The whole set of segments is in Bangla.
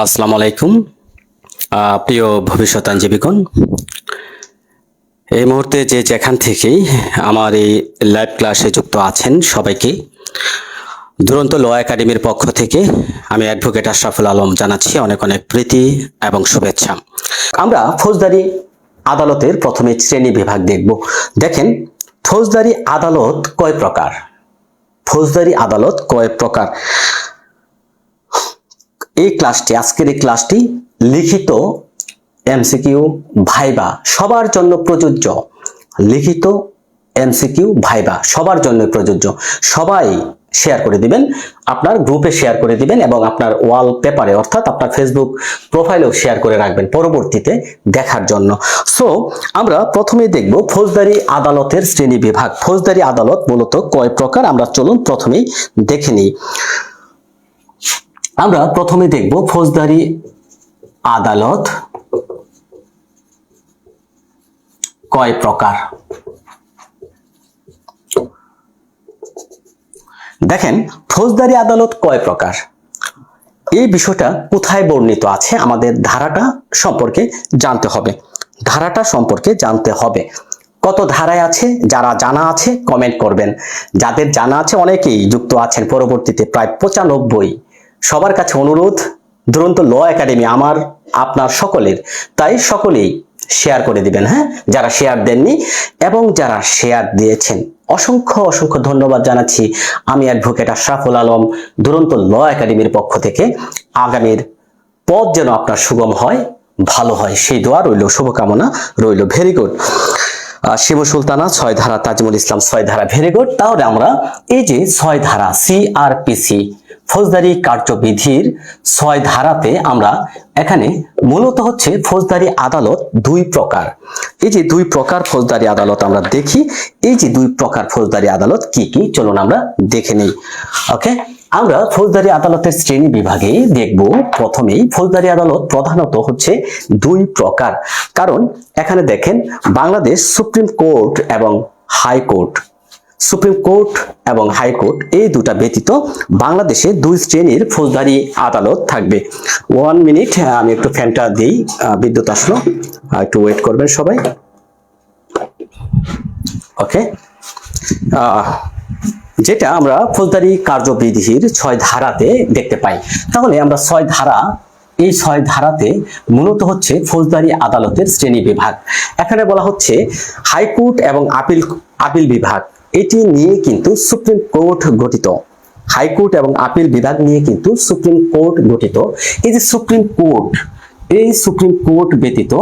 আসসালামু আলাইকুম। প্রিয় ভবিষ্যৎ আইনজীবীগণ, এই মুহূর্তে যে যেখান থেকেই আমার এই লাইভ ক্লাসে যুক্ত আছেন সবাইকে, দুরন্ত ল একাডেমির পক্ষ থেকে আমি অ্যাডভোকেট আশরাফুল আলম জানাচ্ছি অনেক অনেক প্রীতি এবং শুভেচ্ছা। আমরা ফৌজদারি আদালতের প্রথমে শ্রেণি বিভাগ দেখব। দেখেন, ফৌজদারি আদালত কয় প্রকার? ফৌজদারি আদালত কয় প্রকার? এই ক্লাসটি আজকের এই ক্লাসটি লিখিত এমসিকিউ ভাইবা, সবার জন্য প্রযোজ্য। লিখিত এমসিকিউ ভাইবা, সবার জন্য প্রযোজ্য। সবাই শেয়ার করে দিবেন, আপনার গ্রুপে শেয়ার করে দিবেন এবং আপনার ওয়াল পেপারে অর্থাৎ আপনার ফেসবুক প্রোফাইলেও শেয়ার করে রাখবেন পরবর্তীতে দেখার জন্য। সো আমরা প্রথমে দেখব ফৌজদারি আদালতের শ্রেণি বিভাগ। ফৌজদারি আদালত মূলত কয় প্রকার? আমরা চলুন প্রথমেই দেখে নিই। আমরা প্রথমে দেখব ফৌজদারি আদালত কয় প্রকার। দেখেন, ফৌজদারি আদালত কয় প্রকার? এই বিষয়টা কোথায় বর্ণিত আছে আমাদের ধারাটা সম্পর্কে জানতে হবে। ধারাটা সম্পর্কে জানতে হবে। কত ধারায় আছে? যারা জানা আছে কমেন্ট করবেন। যাদের জানা আছে, অনেকেই যুক্ত আছেন। পরবর্তীতে প্রায় পঁচানব্বই সবার কাছে অনুরোধ, দুরন্ত ল একাডেমি আমার, আপনার সকলের। তাই সকলেই শেয়ার করে দিবেন হ্যাঁ? যারা শেয়ার দেননি এবং যারা শেয়ার দিয়েছেন, অসংখ্য অসংখ্য ধন্যবাদ জানাচ্ছি আমি অ্যাডভোকেট আশরাফুল আলম, দুরন্ত ল একাডেমির পক্ষ থেকে। আগামীর পথ যেন আপনার সুগম হয়, ভালো হয়, সেই দোয়া রইল, শুভকামনা রইল ভেরি গুড শিব সুলতানা, ছয় ধারা তাজমুল ইসলাম, ছয় ধারা ভেরি গুড তাহলে আমরা এই যে ছয় ধারা সিআরপিসি ফৌজদারি কার্যবিধির ছয় ধারাতে আমরা এখানে মূলত হচ্ছে ফৌজদারি আদালত দুই প্রকার। এই যে দুই প্রকার ফৌজদারি আদালত আমরা দেখি, এই যে দুই প্রকার ফৌজদারি আদালত কি কি? চলুন আমরা দেখে নেই। ওকে? আমরা ফৌজদারি আদালতের শ্রেণি বিভাগে দেখব প্রথমেই ফৌজদারি আদালত প্রধানত হচ্ছে দুই প্রকার। কারণ এখানে দেখেন, বাংলাদেশ সুপ্রিম কোর্ট এবং হাইকোর্ট। সুপ্রিম কোর্ট এবং হাইকোর্ট এই দুটা ব্যতীত বাংলাদেশে দুই শ্রেণির ফৌজদারি আদালত থাকবে। ওয়ান মিনিট আমি একটু ফ্যানটা দিই। বিদ্যুৎ আসলো। একটু ওয়েট করবেন সবাই। ওকে যেটা আমরা ফৌজদারি কার্যবিধির ছয় ধারাতে দেখতে পাই। তাহলে আমরা ছয় ধারা, এই ছয় ধারাতে মূলত হচ্ছে ফৌজদারি আদালতের শ্রেণি বিভাগ। এখানে বলা হচ্ছে হাইকোর্ট এবং আপিল আপিল বিভাগ। এটি নিয়ে কিন্তু সুপ্রিম কোর্ট গঠিত। হাইকোর্ট এবং আপিল বিভাগ নিয়ে কিন্তু সুপ্রিম কোর্ট গঠিত। এই যে সুপ্রিম কোর্ট, এই সুপ্রিম কোর্ট ব্যতীত,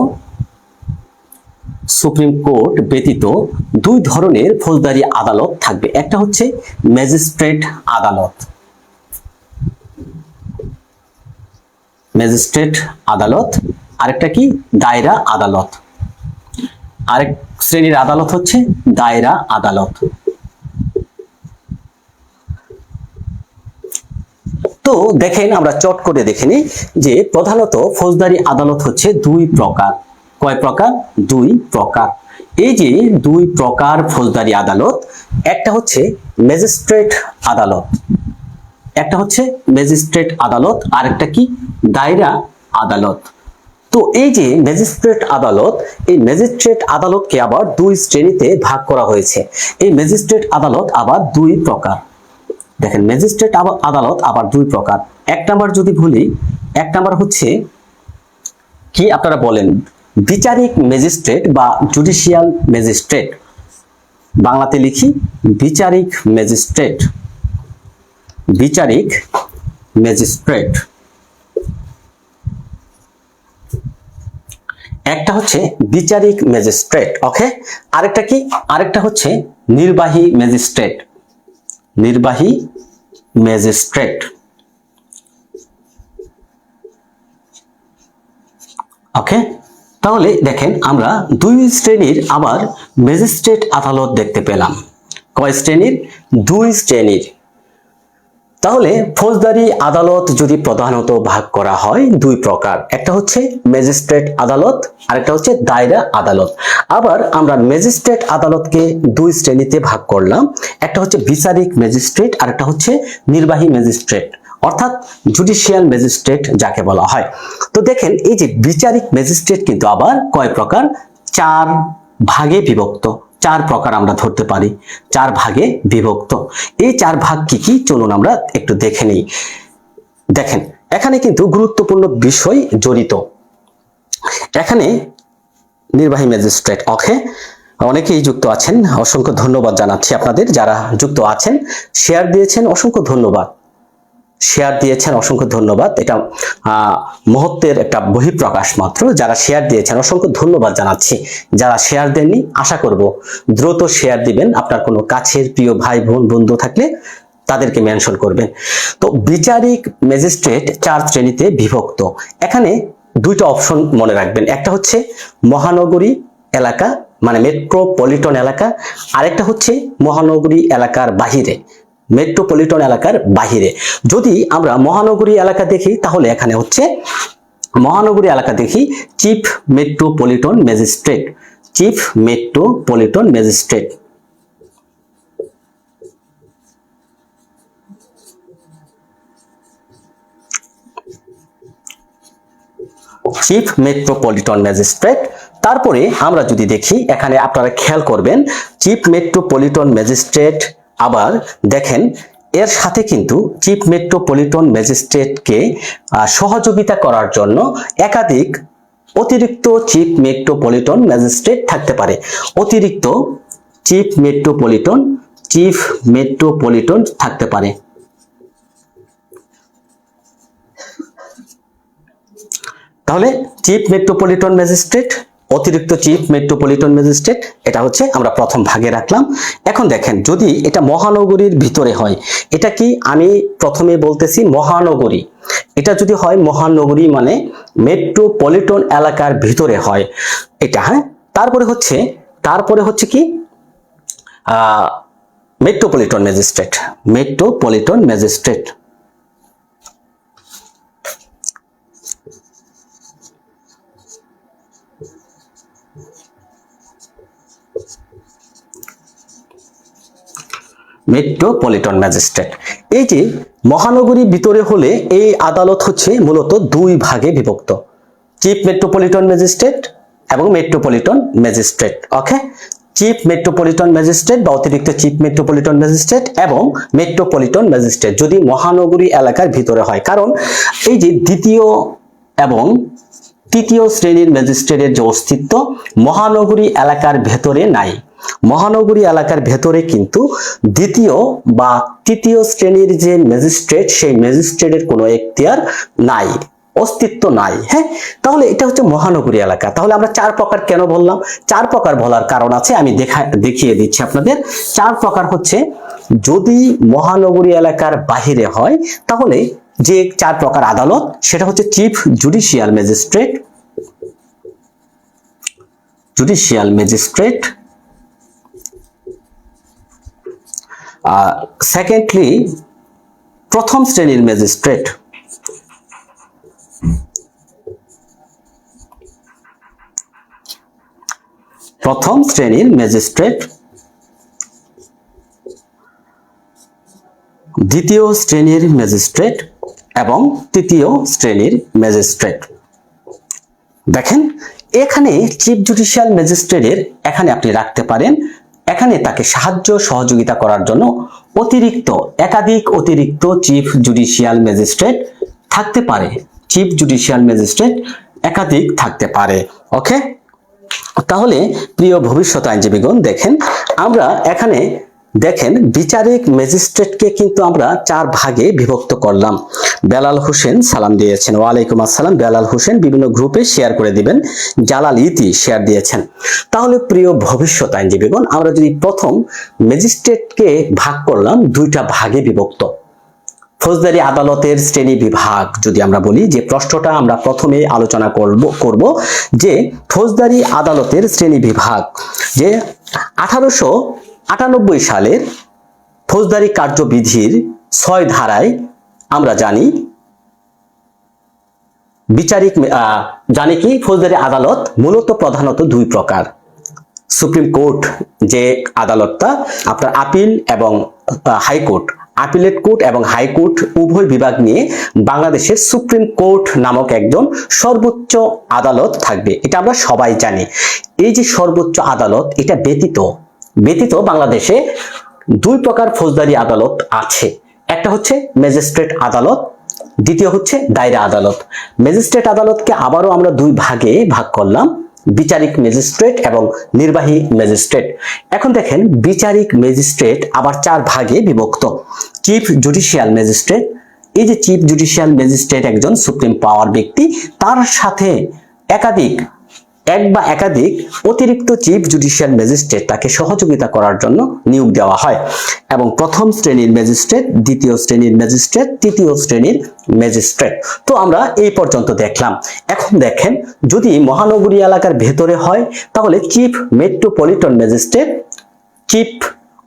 সুপ্রিম কোর্ট ব্যতীত দুই ধরনের ফৌজদারি আদালত থাকবে। একটা হচ্ছে ম্যাজিস্ট্রেট আদালত। ম্যাজিস্ট্রেট আদালত, আরেকটা কি? দায়রা আদালত। আরেক শ্রেণির আদালত হচ্ছে দায়রা আদালত। তো দেখেন, আমরা চট করে দেখে যে প্রধানত ফৌজদারি আদালত হচ্ছে দুই প্রকার। কয় প্রকার? দুই প্রকার। এই যে দুই প্রকার ফৌজদারি আদালত, একটা হচ্ছে ম্যাজিস্ট্রেট আদালত। একটা হচ্ছে ম্যাজিস্ট্রেট আদালত আর একটা কি? দায়রা আদালত। তো এই যে ম্যাজিস্ট্রেট আদালত, এই ম্যাজিস্ট্রেট আদালতকে আবার দুই শ্রেণীতে ভাগ করা হয়েছে। এই ম্যাজিস্ট্রেট আদালত আবার দুই প্রকার। দেখেন, ম্যাজিস্ট্রেট আদালত আবার দুই প্রকার। এক নাম্বার যদি ভুলি এক নাম্বার হচ্ছে কি আপনারা বলেন, বিচারিক ম্যাজিস্ট্রেট বা জুডিশিয়াল ম্যাজিস্ট্রেট। বাংলাতে লিখি, বিচারিক ম্যাজিস্ট্রেট। বিচারিক ম্যাজিস্ট্রেট। একটা হচ্ছে বিচারিক ম্যাজিস্ট্রেট, ওকে? আরেকটা কি? আরেকটা হচ্ছে নির্বাহী ম্যাজিস্ট্রেট। নির্বাহী ম্যাজিস্ট্রেট। ওকে? তাহলে দেখেন আমরা দুই শ্রেণির আবার ম্যাজিস্ট্রেট আদালত দেখতে পেলাম। কয় শ্রেণির? দুই শ্রেণির। তাহলে ফৌজদারি আদালত যদি প্রধানত ভাগ করা হয় দুই প্রকার। একটা হচ্ছে ম্যাজিস্ট্রেট আদালত, আরেকটা হচ্ছে দায়রা আদালত। আবার আমরা ম্যাজিস্ট্রেট আদালতকে দুই শ্রেণীতে ভাগ করলাম। একটা হচ্ছে বিচারিক ম্যাজিস্ট্রেট, আরেকটা হচ্ছে নির্বাহী ম্যাজিস্ট্রেট। অর্থাৎ জুডিশিয়াল ম্যাজিস্ট্রেট যাকে বলা হয়। তো দেখেন, এই যে বিচারিক ম্যাজিস্ট্রেট কিন্তু আবার কয় প্রকার? চার ভাগে বিভক্ত। চার প্রকার আমরা ধরতে পারি। চার ভাগে বিভক্ত। এই চার ভাগ কি কি? চলুন আমরা একটু দেখে নিই। দেখেন, এখানে কিন্তু গুরুত্বপূর্ণ বিষয় জড়িত। এখানে নির্বাহী ম্যাজিস্ট্রেট অখে অনেকেই যুক্ত আছেন। অসংখ্য ধন্যবাদ জানাচ্ছি আপনাদের যারা যুক্ত আছেন। শেয়ার দিয়েছেন, অসংখ্য ধন্যবাদ। শেয়ার দিয়েছেন, অসংখ্য ধন্যবাদ। এটা মুহূর্তের একটা বহিঃপ্রকাশ মাত্র। যারা শেয়ার দিয়েছেন, অসংখ্য ধন্যবাদ জানাচ্ছি। যারা শেয়ার দেননি, আশা করব দ্রুত শেয়ার দিবেন। আপনার কোনো কাছের প্রিয় ভাই, বোন, বন্ধু থাকলে তাদেরকে মেনশন করবেন। তো বিচারিক ম্যাজিস্ট্রেট চার শ্রেণীতে বিভক্ত। এখানে দুইটা অপশন মনে রাখবেন। একটা হচ্ছে মহানগরী এলাকা মানে মেট্রোপলিটন এলাকা। আরেকটা হচ্ছে মহানগরী এলাকার বাহিরে। মেট্রোপলিটন এলাকার বাহিরে। যদি আমরা মহানগরী এলাকা দেখি, তাহলে এখানে হচ্ছে মহানগরী এলাকা দেখি, chief metropolitan magistrate. Chief metropolitan magistrate. Chief metropolitan magistrate. তারপরে আমরা যদি দেখি, এখানে আপনারা খেয়াল করবেন, চিফ মেট্রোপলিটন ম্যাজিস্ট্রেট আবার দেখেন, এর সাথে কিন্তু চিফ মেট্রোপলিটন ম্যাজিস্ট্রেটকে সহযোগিতা করার জন্য একাধিক অতিরিক্ত চিফ মেট্রোপলিটন ম্যাজিস্ট্রেট থাকতে পারে। অতিরিক্ত চিফ মেট্রোপলিটন চিফ মেট্রোপলিটন থাকতে পারে। তাহলে চিফ মেট্রোপলিটন ম্যাজিস্ট্রেট অতিরিক্ত চিফ মেট্রোপলিটন ম্যাজিস্ট্রেট, এটা হচ্ছে আমরা প্রথম ভাগে রাখলাম। এখন দেখেন, যদি এটা মহানগরীর ভিতরে হয়, এটা কি আমি প্রথমে বলতেছি মহানগরী? এটা যদি হয় মহানগরী মানে মেট্রোপলিটন এলাকার ভিতরে হয়। এটা হ্যাঁ? তারপরে হচ্ছে তারপরে হচ্ছে কি? Metropolitan magistrate metropolitan magistrate. Metropolitan magistrate এই যে মহানগরীর ভিতরে হলে এই আদালত হচ্ছে মূলত দুই ভাগে বিভক্ত। চিফ মেট্রোপলিটন ম্যাজিস্ট্রেট এবং metropolitan magistrate okay chief metropolitan magistrate বা অতিরিক্ত চিফ মেট্রোপলিটন ম্যাজিস্ট্রেট এবং মেট্রোপলিটন ম্যাজিস্ট্রেট যদি মহানগরী এলাকার ভিতরে হয়। কারণ এই যে দ্বিতীয় এবং তৃতীয় শ্রেণির ম্যাজিস্ট্রেটের যে অস্তিত্ব, মহানগরী এলাকার ভেতরে নাই। মহানগরী এলাকার ভেতরে কিন্তু দ্বিতীয় বা তৃতীয় শ্রেণির যে ম্যাজিস্ট্রেট, সেই ম্যাজিস্ট্রেটের কোনো এখতিয়ার নাই, অস্তিত্ব নাই হ্যাঁ? তাহলে এটা হচ্ছে মহানগরী এলাকা। তাহলে আমরা চার প্রকার কেন বললাম? চার প্রকার বলার কারণ আছে, আমি দেখা, দেখিয়ে দিচ্ছি আপনাদের। চার প্রকার হচ্ছে, যদি মহানগরী এলাকার বাহিরে হয়, তাহলে যে চার প্রকার আদালত, সেটা হচ্ছে chief judicial magistrate judicial magistrate secondly প্রথম শ্রেণির ম্যাজিস্ট্রেট প্রথম শ্রেণির ম্যাজিস্ট্রেট দ্বিতীয় শ্রেণির ম্যাজিস্ট্রেট এবং তৃতীয় শ্রেণির ম্যাজিস্ট্রেট দেখেন, এখানে চিফ জুডিশিয়াল ম্যাজিস্ট্রেটের এখানে আপনি রাখতে পারেন এখানে তাকে সাহায্য সহযোগিতা করার জন্য অতিরিক্ত একাধিক অতিরিক্ত চিফ জুডিশিয়াল ম্যাজিস্ট্রেট থাকতে পারে। চিফ জুডিশিয়াল ম্যাজিস্ট্রেট একাধিক থাকতে পারে। ওকে? তাহলে প্রিয় ভবিষ্যৎ আইনজীবীগণ, দেখেন, আমরা এখানে দেখেন বিচারিক ম্যাজিস্ট্রেটকে কিন্তু আমরা চার ভাগে বিভক্ত করলাম। বেলাল হোসেন সালাম দিয়েছেন। ওয়ালাইকুম আসসালাম। বেলাল হোসেন বিভিন্ন গ্রুপে শেয়ার করে দিবেন। জালাল ইতি শেয়ার দিয়েছেন। তাহলে প্রিয় ভবিষ্যৎ আইনজীবীগণ, আমরা যদি প্রথম ম্যাজিস্ট্রেটকে ভাগ করলাম, দুইটা ভাগে বিভক্ত। ফৌজদারি আদালতের শ্রেণি বিভাগ যদি আমরা বলি, যে প্রশ্নটা আমরা প্রথমে আলোচনা করব করব, যে ফৌজদারি আদালতের শ্রেণি বিভাগ, যে আঠারোশো আটানব্বই সালের ফৌজদারি কার্যবিধির ছয় ধারায় আমরা জানি, বিচারিক জানি কি ফৌজদারি আদালত মূলত প্রধানত দুই প্রকার। সুপ্রিম কোর্ট যে আদালতটা, আপনার আপিল এবং হাইকোর্ট। আপিলেট কোর্ট এবং হাইকোর্ট উভয় বিভাগ নিয়ে বাংলাদেশের সুপ্রিম কোর্ট নামক একজন সর্বোচ্চ আদালত থাকবে। এটা আমরা সবাই জানি। এই যে সর্বোচ্চ আদালত, এটা ব্যতীত ব্যতীত বাংলাদেশে দুই প্রকার ফৌজদারি আদালত আছে। একটা হচ্ছে ম্যাজিস্ট্রেট আদালত, দ্বিতীয় হচ্ছে দায়রা আদালত। ম্যাজিস্ট্রেট আদালতকে আবারও আমরা দুই ভাগে ভাগ করলাম, বিচারিক ম্যাজিস্ট্রেট এবং নির্বাহী ম্যাজিস্ট্রেট। এখন দেখেন বিচারিক ম্যাজিস্ট্রেট আবার চার ভাগে বিভক্ত। চিফ জুডিশিয়াল ম্যাজিস্ট্রেট, এই যে চিফ জুডিশিয়াল ম্যাজিস্ট্রেট একজন সুপ্রিম পাওয়ার ব্যক্তি, তার সাথে একাধিক এক বা একাধিক অতিরিক্ত চিফ জুডিশিয়াল ম্যাজিস্ট্রেট তাকে সহযোগিতা করার জন্য নিয়োগ দেওয়া হয় এবং প্রথম শ্রেণির ম্যাজিস্ট্রেট, দ্বিতীয় শ্রেণির ম্যাজিস্ট্রেট, তৃতীয় শ্রেণির ম্যাজিস্ট্রেট। তো আমরা এই পর্যন্ত দেখলাম। এখন দেখেন, যদি মহানগরী এলাকার ভেতরে হয়, তাহলে চিফ মেট্রোপলিটন ম্যাজিস্ট্রেট, চিফ,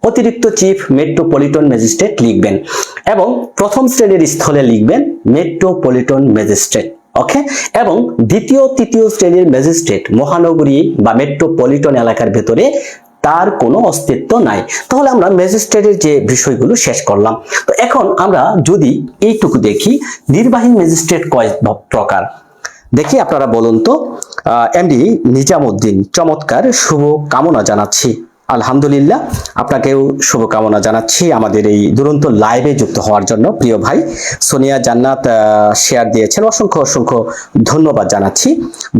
অতিরিক্ত চিফ মেট্রোপলিটন ম্যাজিস্ট্রেট লিখবেন এবং প্রথম শ্রেণির স্থলে লিখবেন মেট্রোপলিটন ম্যাজিস্ট্রেট। ওকে এবং দ্বিতীয় তৃতীয় শ্রেণির ম্যাজিস্ট্রেট মহানগরী বা মেট্রোপলিটন এলাকার ভেতরে তার কোনো অস্তিত্ব নাই। তাহলে আমরা ম্যাজিস্ট্রেটের যে বিষয়গুলো শেষ করলাম। তো এখন আমরা যদি এইটুকু দেখি, নির্বাহী ম্যাজিস্ট্রেট কয় প্রকার? দেখি আপনারা বলুন তো। এমডি নিজামুদ্দিন, চমৎকার, শুভ কামনা জানাচ্ছি। আলহামদুলিল্লাহ, আপনাকেও শুভকামনা জানাচ্ছি আমাদের এই দুরন্ত লাইভে যুক্ত হওয়ার জন্য। প্রিয় ভাই, সোনিয়া জান্নাত শেয়ার দিয়েছেন। অসংখ্য অসংখ্য ধন্যবাদ জানাচ্ছি।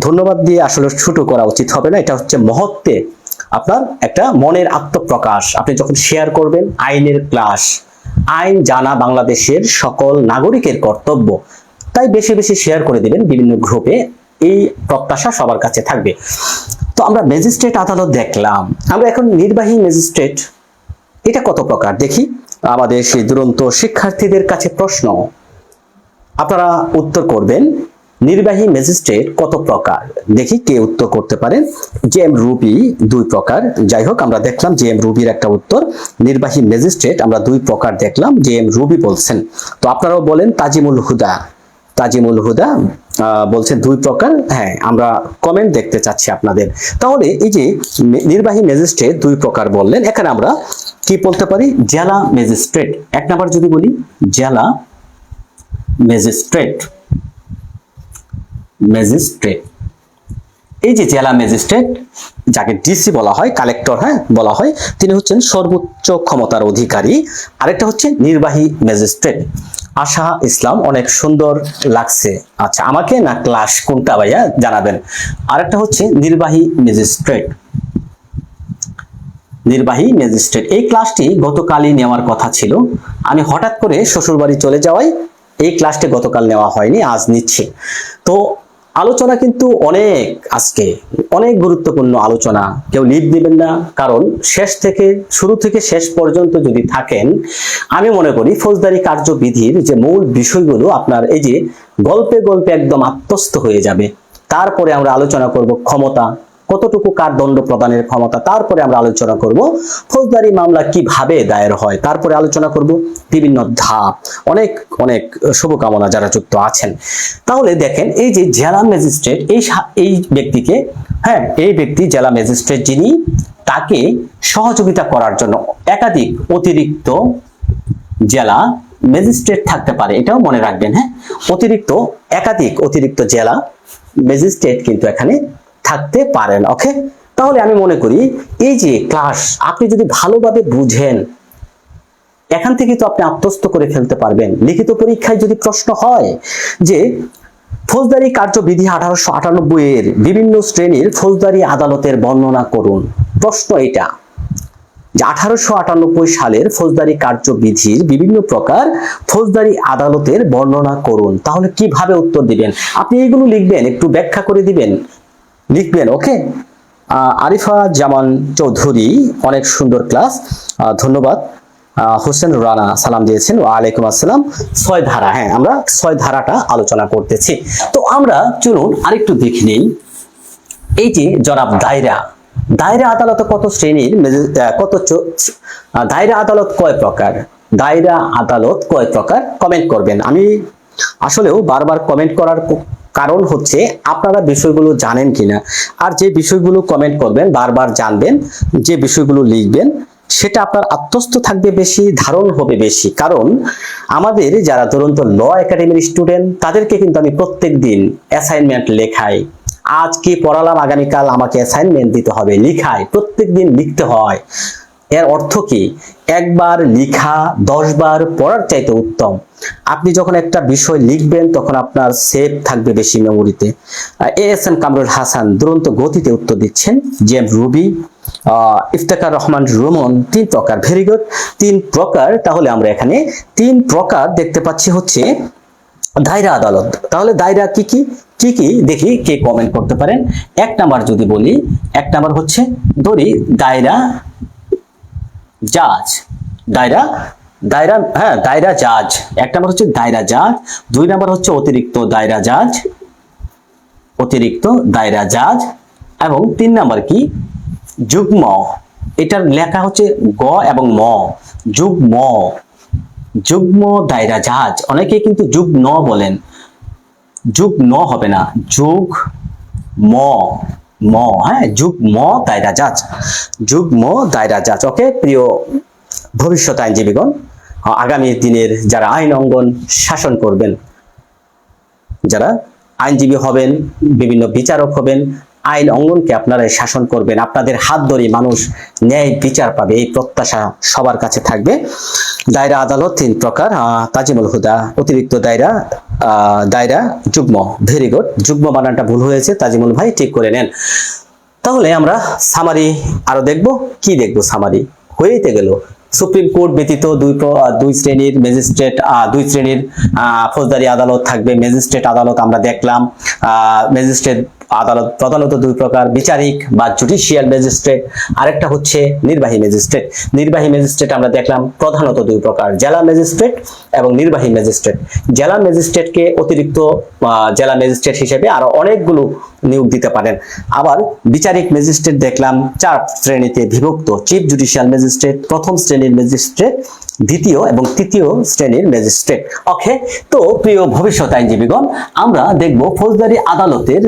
ধন্যবাদ দিয়ে আসলে ছোট করা উচিত হবে না, এটা হচ্ছে মহত্বে আপনার একটা মনের আত্মপ্রকাশ। আপনি যখন শেয়ার করবেন, আইনের ক্লাস আইন জানা বাংলাদেশের সকল নাগরিকের কর্তব্য, তাই বেশি বেশি শেয়ার করে দিবেন বিভিন্ন গ্রুপে এই প্রত্যাশা সবার কাছে থাকবে। তো আমরা ম্যাজিস্ট্রেট আদালত দেখলাম। আমরা এখন নির্বাহী ম্যাজিস্ট্রেট, এটা কত প্রকার? দেখি, আমাদের সেই দুরন্ত শিক্ষার্থীদের কাছে প্রশ্ন। আপনারা উত্তর করবেন, নির্বাহী ম্যাজিস্ট্রেট কত প্রকার? দেখি কে উত্তর করতে পারেন জে এম রুবি, দুই প্রকার। যাই হোক, আমরা দেখলাম জে এম রুবির একটা উত্তর। নির্বাহী ম্যাজিস্ট্রেট, আমরা দুই প্রকার দেখলাম। জে এম রুবি বলছেন। তো আপনারাও বলেন, তাজিমুল হুদা। তাজিমুল হুদা বলছেন দুই প্রকার। হ্যাঁ আমরা কমেন্ট দেখতে চাচ্ছি আপনাদের। তাহলে এই যে নির্বাহী ম্যাজিস্ট্রেট দুই প্রকার বললেন। এখানে আমরা কি বলতে পারি? জেলা ম্যাজিস্ট্রেট। এক নাম্বার যদি বলি, জেলা ম্যাজিস্ট্রেট। ম্যাজিস্ট্রেট। এই যে জেলা ম্যাজিস্ট্রেট, যাকে ডিসি বলা হয় কালেক্টর হ্যাঁ বলা হয়, তিনি হচ্ছেন সর্বোচ্চ ক্ষমতার অধিকারী। আরেকটা হচ্ছে নির্বাহী ম্যাজিস্ট্রেট। আশা ইসলাম, অনেক সুন্দর লাগছে। আচ্ছা আমাকে না ক্লাস কোনটা ভাইয়া জানাবেন? আরেকটা হচ্ছে নির্বাহী ম্যাজিস্ট্রেট। নির্বাহী ম্যাজিস্ট্রেট। এই ক্লাসটি গতকালই নেওয়ার কথা ছিল। আমি হঠাৎ করে শ্বশুরবাড়ি চলে যাওয়ায় এই ক্লাসটি গতকাল নেওয়া হয়নি, আজ নিচ্ছি। তো আলোচনা কিন্তু অনেক আজকে, অনেক গুরুত্বপূর্ণ আলোচনা। কেউ লিড দিবেন না, কারণ শেষ থেকে, শুরু থেকে শেষ পর্যন্ত যদি থাকেন, আমি মনে করি ফৌজদারি কার্যবিধির যে মূল বিষয়গুলো আপনার এই যে গল্পে গল্পে একদম আত্মস্থ হয়ে যাবে। তারপরে আমরা আলোচনা করব ক্ষমতা কতটুকু কার দণ্ড প্রদানের ক্ষমতা, তারপরে আমরা আলোচনা করব ফৌজদারি মামলা কীভাবে দায়ের হয়, তারপরে আলোচনা করব বিভিন্ন ধাপ। অনেক অনেক শুভকামনা যারা যুক্ত আছেন। তাহলে দেখেন, এই যে জেলা ম্যাজিস্ট্রেট, এই এই ব্যক্তিকে হ্যাঁ এই ব্যক্তি জেলা ম্যাজিস্ট্রেট যিনি, তাকে সহযোগিতা করার জন্য একাধিক অতিরিক্ত জেলা ম্যাজিস্ট্রেট থাকতে পারে। এটাও মনে রাখবেন হ্যাঁ? অতিরিক্ত, একাধিক অতিরিক্ত জেলা ম্যাজিস্ট্রেট কিন্তু এখানে থাকতে পারেন ওকে তাহলে আমি মনে করি, এই যে ক্লাস আপনি যদি ভালোভাবে বুঝেন, এখান থেকে তো আপনি আত্মস্থ করে ফেলতে পারবেন। লিখিত পরীক্ষায় যদি প্রশ্ন হয় যে, ফৌজদারি কার্যবিধি আঠারোশো আটানব্বই এর বিভিন্ন শ্রেণির ফৌজদারি আদালতের বর্ণনা করুন। প্রশ্ন এটা, যে আঠারোশো আটানব্বই সালের ফৌজদারি কার্যবিধির বিভিন্ন প্রকার ফৌজদারি আদালতের বর্ণনা করুন। তাহলে কীভাবে উত্তর দিবেন? আপনি এগুলো লিখবেন, একটু ব্যাখ্যা করে দিবেন। লিখবেন, ওকে? আরিফা জামান চৌধুরী, অনেক সুন্দর ক্লাস। ধন্যবাদ। হোসেন রানা সালাম দিয়েছেন। ওয়ালাইকুম আসসালাম। ছয় ধারা হ্যাঁ আমরা ছয় ধারাটা আলোচনা করতেছি। তো আমরা চলুন আরেকটু দেখে নিই। এই যে জনাব দায়রা দায়রা আদালতে কত শ্রেণির কত দায়রা আদালত কয় প্রকার? দায়রা আদালত কয় প্রকার? কমেন্ট করবেন। আমি আসলেও বারবার কমেন্ট করার কারণ হচ্ছে আপনারা বিষয়গুলো জানেন কিনা। আর যে বিষয়গুলো কমেন্ট করবেন, বারবার জানবেন, যে বিষয়গুলো লিখবেন, সেটা আপনার আত্মস্থ থাকবে বেশি, ধারণ হবে বেশি। কারণ আমাদের যারা দুরন্ত ল একাডেমির স্টুডেন্ট তাদেরকে কিন্তু আমি প্রত্যেক দিন অ্যাসাইনমেন্ট লেখাই। আজ কি পড়ালাম, আগামীকাল আমাকে অ্যাসাইনমেন্ট দিতে হবে, লিখাই প্রত্যেক দিন লিখতে হয়। এর অর্থ কি? একবার লিখা দশ বার পড়ার চাইতে উত্তম। আপনি যখন একটা বিষয় লিখবেন তখন আপনার সেভ থাকবে বেশি মেমোরিতে A S M Kamrul Hasan দুরন্ত গতিতে উত্তর দিচ্ছেন জি এম রুবি আহ, ইফতেখার রহমান রুমন তিন প্রকার ভেরি গুড তিন প্রকার তাহলে আমরা এখানে তিন প্রকার দেখতে পাচ্ছি হচ্ছে দায়রা আদালত। তাহলে দায়রা কি কি? কি কি? দেখি কে কমেন্ট করতে পারেন। এক নাম্বার যদি বলি এক নাম্বার হচ্ছে ধরি দায়রা জাজ। দায়রা দায়রা হ্যাঁ দায়রা জাজ। এক নাম্বার হচ্ছে দায়রা জাজ, দুই নাম্বার হচ্ছে অতিরিক্ত দায়রা জাজ, অতিরিক্ত দায়রা জাজ, এবং তিন নাম্বার কি? যুগ্ম। এটার লেখা হচ্ছে গ এবং ম। যুগ্ম। যুগ্ম দায়রা জাহাজ অনেকে কিন্তু যুগ ন বলেন। যুগ ন হবে না যুগ ম ম হ্যাঁ যুগ ম, দায়রা জাজ। যুগ ম, দায়রা জাজ ওকে প্রিয় ভবিষ্যৎ আইনজীবীগণ, আগামী দিনের যারা আইন অঙ্গন শাসন করবেন, যারা আইনজীবী হবেন, বিভিন্ন বিচারক হবেন আইন অঙ্গনকে আপনারা শাসন করবেন। আপনাদের হাত ধরে মানুষ ন্যায় বিচার পাবে, এই প্রত্যাশা সবার কাছে থাকবে। দায়রা আদালত তিন প্রকার তাজিমুল হুদা, অতিরিক্ত দায়রা দায়রা, যুগ্ম, ভেরি গুড। যুগ্ম বানানটা ভুল হয়েছে, তাজিমুল ভাই ঠিক করে নেন। তাহলে আমরা সামারি আরও দেখব। কি দেখব সামারি? হয়েইতে গেল। সুপ্রিম কোর্ট ব্যতীত দুই দুই শ্রেণির ম্যাজিস্ট্রেট দুই শ্রেণির ফৌজদারি আদালত থাকবে। ম্যাজিস্ট্রেট আদালত আমরা দেখলাম ম্যাজিস্ট্রেট আদালত প্রধানত দুই প্রকার, বিচারিক বা জুডিশিয়াল ম্যাজিস্ট্রেট। আরেকটা হচ্ছে নির্বাহী ম্যাজিস্ট্রেট। নির্বাহী ম্যাজিস্ট্রেট আমরা দেখলাম প্রধানত দুই প্রকার, জেলা ম্যাজিস্ট্রেট এবং নির্বাহী ম্যাজিস্ট্রেট। জেলা ম্যাজিস্ট্রেটকে অতিরিক্ত জেলা ম্যাজিস্ট্রেট হিসেবে আরও অনেকগুলো নিয়োগ দিতে পারেন। আবার বিচারিক ম্যাজিস্ট্রেট দেখলাম চার শ্রেণীতে বিভক্ত, চিফ জুডিশিয়াল ম্যাজিস্ট্রেট, প্রথম শ্রেণির ম্যাজিস্ট্রেট, দ্বিতীয় এবং তৃতীয় শ্রেণির ম্যাজিস্ট্রেট। ওকে, তো প্রিয় ভবিষ্যৎ আইনজীবীগণ, আমরা দেখব ফৌজদারি আদালতের